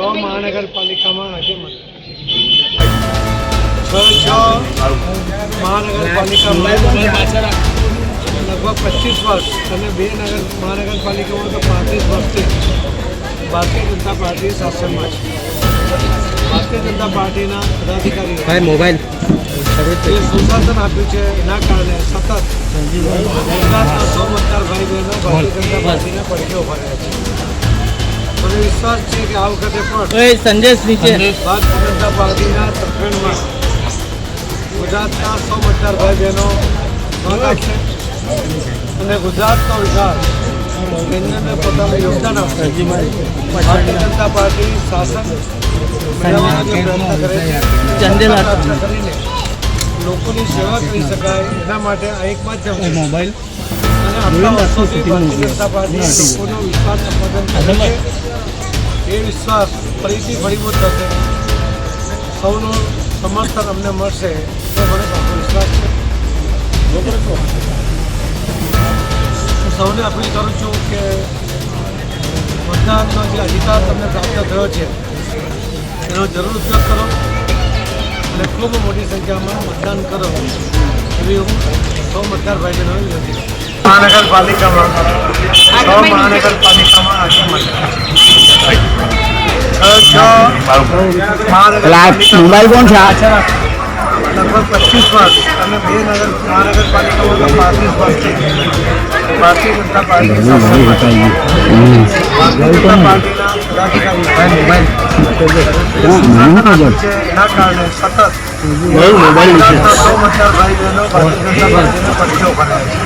છ મહાનગરપાલિકામાં આજે છ મહાનગરપાલિકામાં લગભગ પચીસ વર્ષ અને બે નગર મહાનગરપાલિકામાં તો પાંત્રીસ વર્ષથી ભારતીય જનતા પાર્ટી શાસનમાં છે. ભારતીય જનતા પાર્ટીના પદાધિકારી ભાઈ મોબાઈલ. સુશાસન આપ્યું છે. એના કારણે સતત ગુજરાતના સૌ મતદાર ભાઈ બહેનો ભારતીય જનતા પાર્ટીના પડખે ઊભા રહ્યા છે. મને વિશ્વાસ છે કે આ વખતે પણ સંદેશ નીચે. ભારતીય જનતા પાર્ટીના તરફેણમાં ગુજરાતના સૌ મતદાર ભાઈ બહેનો મત આપશે અને ગુજરાતનો વિકાસ કેન્દ્રને પોતાનું યોગદાન આપશે ભારતીય જનતા પાર્ટી શાસન મેળવવાનો જે પ્રયત્ન કરે છે ચંદેલા. કરીને લોકોની સેવા કરી શકાય એના માટે આ એક માધ્યમ છે. મોબાઈલ. અને આટલા વર્ષોથી ભારતીય જનતા પાર્ટી લોકોનો વિશ્વાસ સંપાદન કરે છે. એ વિશ્વાસ ફરીથી ફળીભૂત થશે. સૌનું સમર્થન અમને મળશે. તો મને પાછો વિશ્વાસ છે. હું સૌને અપીલ કરું છું કે મતદાનનો જે અધિકાર તમને પ્રાપ્ત થયો છે, એનો જરૂર ઉપયોગ કરો અને ખૂબ મોટી સંખ્યામાં મતદાન કરો એવી હું સૌ મતદાર ભાઈ બહેનોને વિનંતી મહાનગરપાલિકામાં છ મહાનગરપાલિકામાં આજે મોબાઈલ કોણ છે લગભગ પચીસ વર્ષ અને બે નગર મહાનગરપાલિકામાં પાંત્રીસ શાસનમાં છે. ભારતીય જનતા પાર્ટીના છે એના કારણે સતત ગુજરાતના ભાઈ બહેનો ભારતીય જનતા પાર્ટીના છે.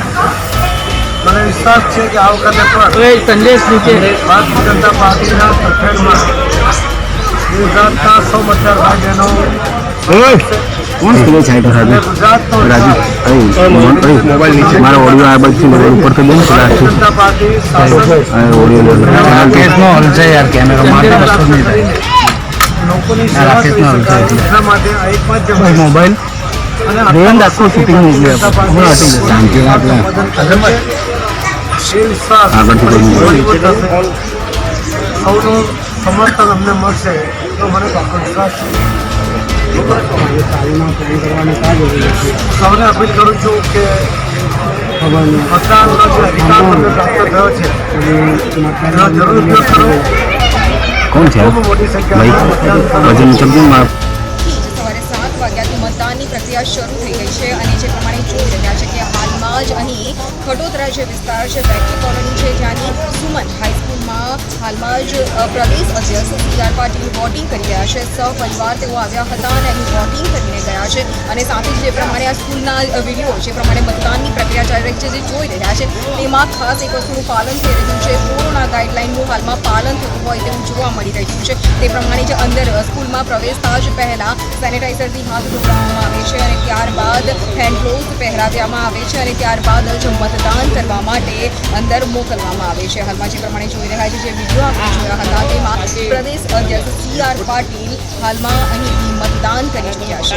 વિશ્વાસ છે કે આ વખતે પણ સંદેશ નીચે ભારતીય જનતા પાર્ટીના તરફેણમાં ગુજરાતના સૌ મતદાર ભાઈ બહેનો કોણ સ્ત્રી છે અને રાજુ ગુજરાતનો રાજુ વિકાસ મોબાઈલ નીચે મારો ઓડિયો આ બાજુ મારો ઉપર તો બહુ ભારતીય ખરાબ છે જનતા પાર્ટી શાસન આ ઓડિયો કેસનો હલશે યાર કેમેરા માટે વસ્તુ નહીં થાય લોકોની સેવા કરી શકાય એના માટે આ એક માધ્યમ છે. મોબાઈલ અને રેવન આખું shooting મોકલી આપો. હમણાં હટી જશે. શાંતિ રાખ સૌનું સમર્થન અમને મળશે તો મને પાકો વિશ્વાસ છે સૌને અપીલ કરું છું કે મતદાનનો જે અધિકાર તમને પ્રાપ્ત થયો છે એનો જરૂર ઉપયોગ કરો કોણ છે મોટી સંખ્યામાં મતદાન મતદાનની પ્રક્રિયા શરૂ થઈ ગઈ છે અને જે પ્રમાણે જોઈ રહ્યા છે કે હાલમાં જ અહીં ખટોદરા જે વિસ્તાર છે બેટરી કોલોની છે ત્યાંની સુમન હાઈસ્કૂલમાં હાલમાં જ પ્રદેશ અધ્યક્ષ સી આર પાટીલ વોટિંગ કરી રહ્યા છે. સપરિવાર તેઓ આવ્યા હતા અને અહીં વોટિંગ કરીને ગયા છે અને સાથે જે પ્રમાણે આ સ્કૂલના વીડિયો જે પ્રમાણે મતદાનની પ્રક્રિયા ચાલી રહી છે, જે જોઈ રહ્યા છે, તેમાં ખાસ એક વસ્તુનું પાલન થઈ રહ્યું છે. ગાઈડલાઇનનું હાલમાં પાલન થતું હોય તેવું જોવા મળી રહ્યું છે. તે પ્રમાણે જે અંદર સ્કૂલમાં પ્રવેશતા જ પહેલાં સેનેટાઈઝરથી હાથ ધોવામાં આવે છે અને ત્યારબાદ હેન્ડ ગ્લોવ્સ પહેરાવ્યામાં આવે છે અને ત્યારબાદ જ મતદાન કરવા માટે અંદર મોકલવામાં આવે છે. હાલમાં જે પ્રમાણે જોઈ રહ્યા છે, જે વીડિયો આપણે જોયા હતા, તેમાં પ્રદેશ અધ્યક્ષ સી આર પાટીલ હાલમાં અહીં મતદાન કરી ચૂક્યા છે.